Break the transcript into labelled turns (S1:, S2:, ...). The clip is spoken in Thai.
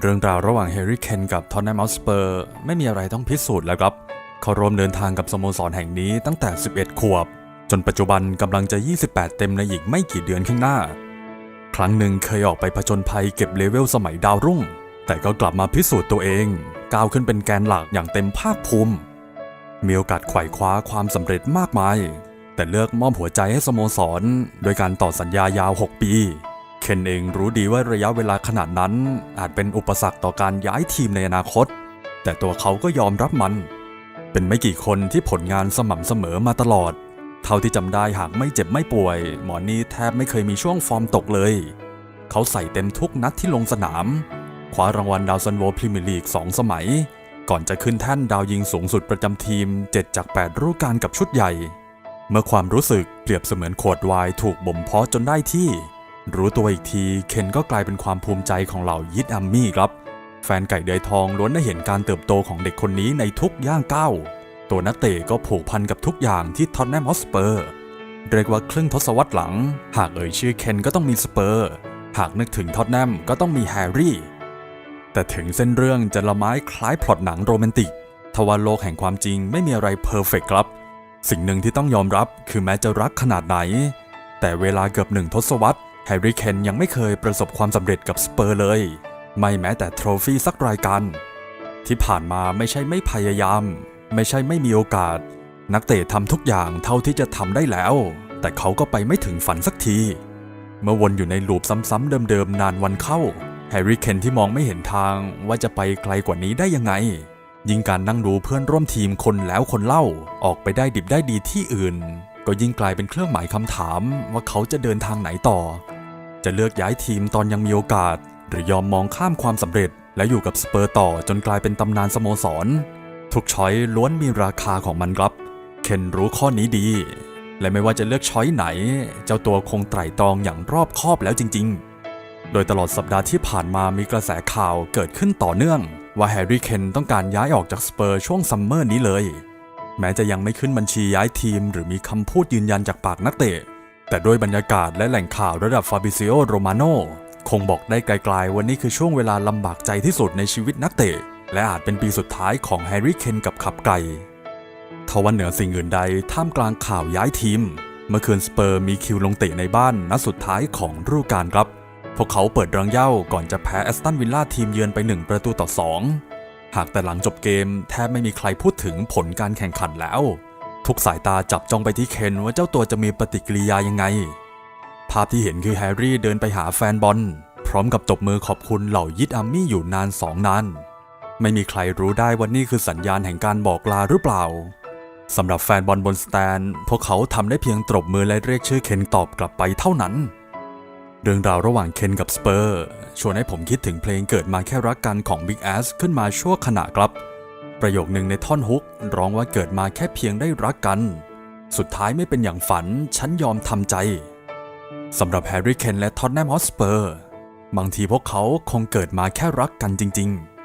S1: เรื่องราวระหว่างแฮร์รี่เคนกับทอนแนมอสเปอร์ไม่มีอะไรต้องพิสูจน์แล้วครับ เขาร่วมเดินทางกับสโมสรแห่งนี้ตั้งแต่ 11 ขวบ จนปัจจุบันกำลังจะ 28 เต็มในอีกไม่กี่เดือนข้างหน้า ครั้งหนึ่งเคยออกไปผจญภัยเก็บเลเวลสมัยดาวรุ่ง แต่ก็กลับมาพิสูจน์ตัวเองก้าวขึ้นเป็นแกนหลักอย่างเต็มภาคภูมิมีโอกาสไขว่คว้าความสำเร็จมากมาย แต่เลือกมอบหัวใจให้สโมสร โดยการต่อสัญญายาว 6 ปี เคนเองรู้ดีว่าระยะเวลาขนาดนั้นอาจเป็นอุปสรรคต่อการย้ายทีมในอนาคต แต่ตัวเขาก็ยอมรับมัน เป็นไม่กี่คนที่ผลงานสม่ำเสมอมาตลอด เท่าที่จำได้หากไม่เจ็บไม่ป่วย หมอนี่แทบไม่เคยมีช่วงฟอร์มตกเลย เขาใส่เต็มทุกนัดที่ลงสนาม คว้ารางวัลดาวซันโวพรีเมียร์ลีก2สมัย ก่อนจะขึ้นแท่นดาวยิงสูงสุดประจำทีม 7 จาก 8ฤดูกาลกับชุดใหญ่ เมื่อความรู้สึกเปรียบเสมือนขวดไวน์ถูกบ่มเพาะจนได้ที่ รู้ตัวอีกทีเคนก็กลายเป็นความภูมิใจของเหล่ายิดอัมมี่ครับ แฟนไก่เดือยทองล้วนได้เห็นการเติบโตของเด็กคนนี้ในทุกย่างก้าวตัวนักเตะก็ผูกพันกับทุกอย่างที่ท็อตแนมฮอสเปอร์เรียกว่าครึ่งทศวรรษหลัง หากเอ่ยชื่อเคนก็ต้องมีสเปอร์ หากนึกถึงท็อตแนมก็ต้องมีแฮร์รี่ แต่ถึงเส้นเรื่องจะละไม้คล้ายพล็อตหนังโรแมนติกทว่าโลกแห่งความจริงไม่มีอะไรเพอร์เฟกครับ สิ่งหนึ่งที่ต้องยอมรับคือแม้จะรักขนาดไหน แต่เวลาเกือบหนึ่งทศวรรษ แฮร์รี่เคนยังไม่เคยประสบความสำเร็จกับสเปอร์เลย ไม่แม้แต่โทรฟี่สักรายการ ที่ผ่านมาไม่ใช่ไม่พยายาม ไม่ใช่ไม่มีโอกาส นักเตะทำทุกอย่างเท่าที่จะทำได้แล้ว แต่เขาก็ไปไม่ถึงฝันสักที เมื่อวนอยู่ในลูปซ้ำๆเดิมๆนานวันเข้า แฮร์รี่เคนที่มองไม่เห็นทางว่าจะไปไกลกว่านี้ได้ยังไง ยิ่งการนั่งดูเพื่อนร่วมทีมคนแล้วคนเล่าออกไปได้ดิบได้ดีที่อื่น ก็ยิ่งกลายเป็นเครื่องหมายคำถามว่าเขาจะเดินทางไหนต่อ จะเลือกย้ายทีมตอนยังมีโอกาส หรือยอมมองข้ามความสำเร็จ และอยู่กับสเปอร์ต่อจนกลายเป็นตำนานสโมสร ทุกช้อยล้วนมีราคาของมันครับ เคนรู้ข้อนี้ดี และไม่ว่าจะเลือกช้อยไหน เจ้าตัวคงไตร่ตรองอย่างรอบคอบแล้วจริง ๆ โดยตลอดสัปดาห์ที่ผ่านมามีกระแสข่าวเกิดขึ้นต่อเนื่อง ว่าแฮร์รี่เคนต้องการย้ายออกจากสเปอร์ช่วงซัมเมอร์นี้เลย แม้จะยังไม่ขึ้นบัญชีย้ายทีม หรือมีคำพูดยืนยันจากปากนักเตะ แต่ด้วยบรรยากาศและแหล่งข่าวระดับฟาบิซิโอโรมาโนคงบอกได้ไกลๆว่านี่คือช่วงเวลาลำบากใจที่สุดในชีวิตนักเตะ และอาจเป็นปีสุดท้ายของแฮร์รี่เคนกับขับไกลทว่าเหนือสิ่งอื่นใดท่ามกลางข่าวย้ายทีม เมื่อคืนสเปอร์มีคิวลงเตะในบ้านนัดสุดท้ายของฤดูกาลครับ พวกเขาเปิดรังเย้าก่อนจะแพ้แอสตันวิลล่าทีมเยือนไป 1 ประตูต่อ 2 หากแต่หลังจบเกมแทบไม่มีใครพูดถึงผลการแข่งขันแล้ว ทุกสายตาจับจ้องไปที่เคนว่าเจ้าตัวจะมีปฏิกิริยายังไง ภาพที่เห็นคือแฮร์รี่เดินไปหาแฟนบอล พร้อมกับตบมือขอบคุณเหล่ายิดอาร์มี่อยู่นานสองนาน ไม่มีใครรู้ได้ว่านี่คือสัญญาณแห่งการบอกลาหรือเปล่าสำหรับแฟนบอลบนสแตน พวกเขาทำได้เพียงตบมือและเรียกชื่อเคนตอบกลับไปเท่านั้น เรื่องราวระหว่างเคนกับสเปอร์ชวนให้ผมคิดถึงเพลงเกิดมาแค่รักกันของ Big Ass ขึ้นมาชั่วขณะครับ ประโยคหนึ่งในท่อนฮุกร้องว่าเกิดมาแค่เพียงได้รักกัน สุดท้ายไม่เป็นอย่างฝัน ฉันยอมทำใจสำหรับแฮร์รี่เคนและท็อตแนมฮอสเปอร์ บางทีพวกเขาคงเกิดมาแค่รักกันจริง ๆ